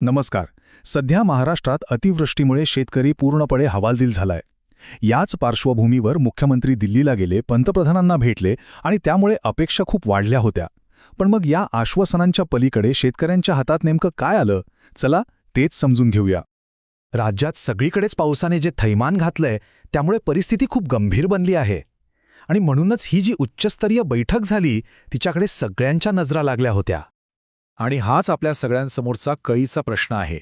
नमस्कार. सध्या महाराष्ट्रात अतिवृष्टीमुळे शेतकरी पूर्णपणे हवालदिल झालाय. याच पार्श्वभूमीवर मुख्यमंत्री दिल्लीला गेले पंतप्रधानांना भेटले आणि त्यामुळे अपेक्षा खूप वाढल्या होत्या. पण मग या आश्वासनांच्या पलीकडे शेतकऱ्यांच्या हातात नेमकं काय आलं? चला तेच समजून घेऊया. राज्यात सगळीकडेच पावसाने जे थैमान घातलंय त्यामुळे परिस्थिती खूप गंभीर बनली आहे. आणि म्हणूनच ही जी उच्चस्तरीय बैठक झाली तिच्याकडे सगळ्यांच्या नजरा लागल्या होत्या. आणि हाच आपल्या सगळ्यांसमोरचा कळीचा प्रश्न आहे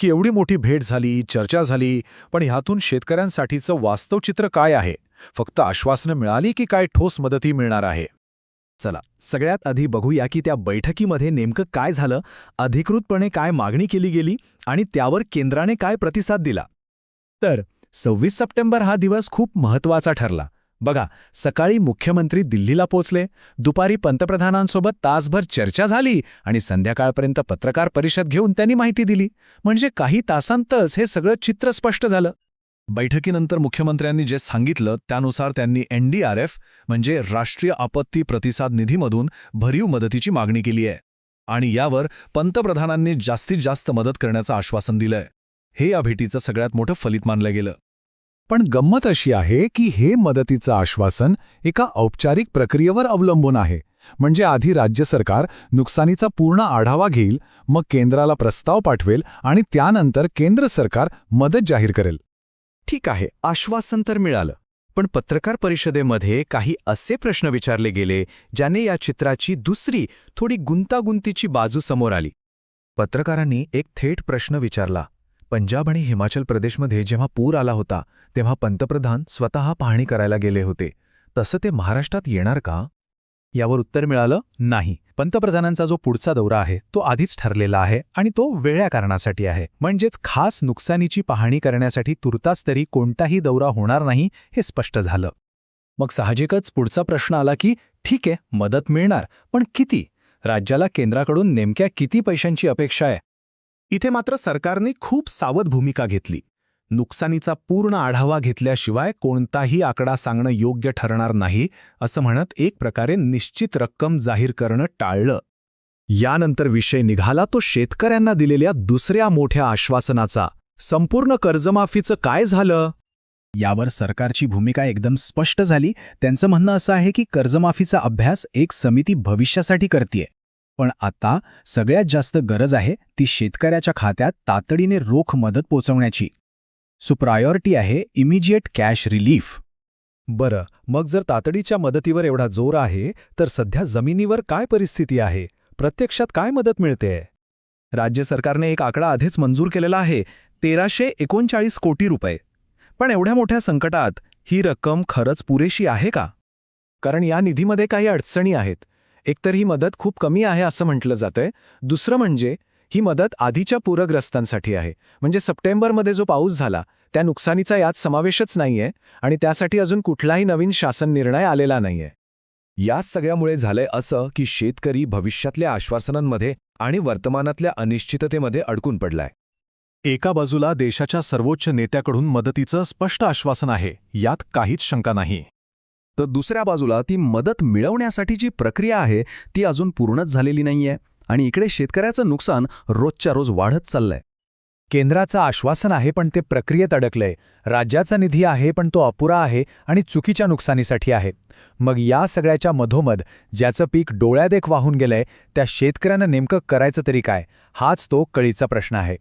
की एवढी मोठी भेट झाली चर्चा झाली पण ह्यातून शेतकऱ्यांसाठीचं वास्तव चित्र काय आहे? फक्त आश्वासनं मिळाली की काय ठोस मदतही मिळणार आहे? चला सगळ्यात आधी बघूया की त्या बैठकीमध्ये नेमकं काय झालं अधिकृतपणे काय मागणी केली गेली आणि त्यावर केंद्राने काय प्रतिसाद दिला. तर सव्वीस सप्टेंबर हा दिवस खूप महत्त्वाचा ठरला. बघा सकाळी मुख्यमंत्री दिल्लीला पोचले दुपारी पंतप्रधानांसोबत तासभर चर्चा झाली आणि संध्याकाळपर्यंत पत्रकार परिषद घेऊन त्यांनी माहिती दिली. म्हणजे काही तासांतच हे सगळं चित्र स्पष्ट झालं. बैठकीनंतर मुख्यमंत्र्यांनी जे सांगितलं त्यानुसार त्यांनी एनडीआरएफ म्हणजे राष्ट्रीय आपत्ती प्रतिसाद निधीमधून भरीव मदतीची मागणी केली आहे. आणि यावर पंतप्रधानांनी जास्तीत जास्त मदत करण्याचं आश्वासन दिलंय. हे या भेटीचं सगळ्यात मोठं फलित मानलं गेलं. पण गंमत अशी आहे की हे मदतीचं आश्वासन एका औपचारिक प्रक्रियेवर अवलंबून आहे. म्हणजे आधी राज्य सरकार नुकसानीचा पूर्ण आढावा घेईल मग केंद्राला प्रस्ताव पाठवेल आणि त्यानंतर केंद्र सरकार मदत जाहीर करेल. ठीक आहे आश्वासन तर मिळालं. पण पत्रकार परिषदेमध्ये काही असे प्रश्न विचारले गेले ज्याने या चित्राची दुसरी थोडी गुंतागुंतीची बाजू समोर आली. पत्रकारांनी एक थेट प्रश्न विचारला. पंजाब आणि हिमाचल प्रदेशमध्ये जेव्हा पूर आला होता तेव्हा पंतप्रधान स्वतः पाहणी करायला गेले होते. तसं ते महाराष्ट्रात येणार का? यावर उत्तर मिळालं नाही. पंतप्रधानांचा जो पुढचा दौरा आहे तो आधीच ठरलेला आहे आणि तो वेळ्या कारणासाठी आहे. म्हणजेच खास नुकसानीची पाहणी करण्यासाठी तुर्तास तरी कोणताही दौरा होणार नाही हे स्पष्ट झालं. मग साहजिकच पुढचा प्रश्न आला की ठीक आहे मदत मिळणार पण किती? राज्याला केंद्राकडून नेमक्या किती पैशांची अपेक्षा आहे? इथे मात्र सरकारने खूप सावध भूमिका घेतली. नुकसानीचा पूर्ण आढावा घेतल्याशिवाय कोणताही आकडा सांगणं योग्य ठरणार नाही असं म्हणत एक प्रकारे निश्चित रक्कम जाहीर करणं टाळलं. यानंतर विषय निघाला तो शेतकऱ्यांना दिलेल्या दुसऱ्या मोठ्या आश्वासनाचा. संपूर्ण कर्जमाफीचं काय झालं? यावर सरकारची भूमिका एकदम स्पष्ट झाली. त्यांचं म्हणणं असं आहे की कर्जमाफीचा अभ्यास एक समिती भविष्यासाठी करतीये. पण आता सगळ्यात जास्त गरज आहे ती शेतकऱ्याच्या खात्यात तातडीने रोख मदत पोचवण्याची. सो प्रायोरिटी आहे इमिजिएट कॅश रिलीफ बरं मग जर तातडीच्या मदतीवर एवढा जोर आहे तर सध्या जमिनीवर काय परिस्थिती आहे? प्रत्यक्षात काय मदत मिळते? राज्य सरकारने एक आकडा आधीच मंजूर केलेला आहे तेराशे एकोणचाळीस कोटी रुपये. पण एवढ्या मोठ्या संकटात ही रक्कम खरंच पुरेशी आहे का? कारण या निधीमध्ये काही अडचणी आहेत. एकतर ही मदत खूप कमी आहे असं म्हटलं जातंय. दुसरं म्हणजे ही मदत आधीच्या पूरग्रस्तांसाठी आहे. म्हणजे सप्टेंबरमध्ये जो पाऊस झाला त्या नुकसानीचा यात समावेशच नाहीये आणि त्यासाठी अजून कुठलाही नवीन शासन निर्णय आलेला नाहीये. याच सगळ्यामुळे झालंय असं की शेतकरी भविष्यातल्या आश्वासनांमध्ये आणि वर्तमानातल्या अनिश्चिततेमध्ये अडकून पडलाय. एका बाजूला देशाच्या सर्वोच्च नेत्याकडून मदतीचं स्पष्ट आश्वासन आहे यात काहीच शंका नाही. तर दुसऱ्या बाजूला ती मदत मिळवण्यासाठी जी प्रक्रिया आहे ती अजून पूर्णच झालेली नाहीये आणि इकडे शेतकऱ्याचं नुकसान रोजच्या रोज वाढत चाललंय. केंद्राचं आश्वासन आहे पण ते प्रक्रियेत अडकलंय. राज्याचा निधी आहे पण तो अपुरा आहे आणि चुकीच्या नुकसानीसाठी आहे. मग या सगळ्याच्या मधोमध ज्याचं पीक डोळ्यादेख वाहून गेलंय त्या शेतकऱ्यानं नेमकं करायचं तरी काय? हाच तो कळीचा प्रश्न आहे.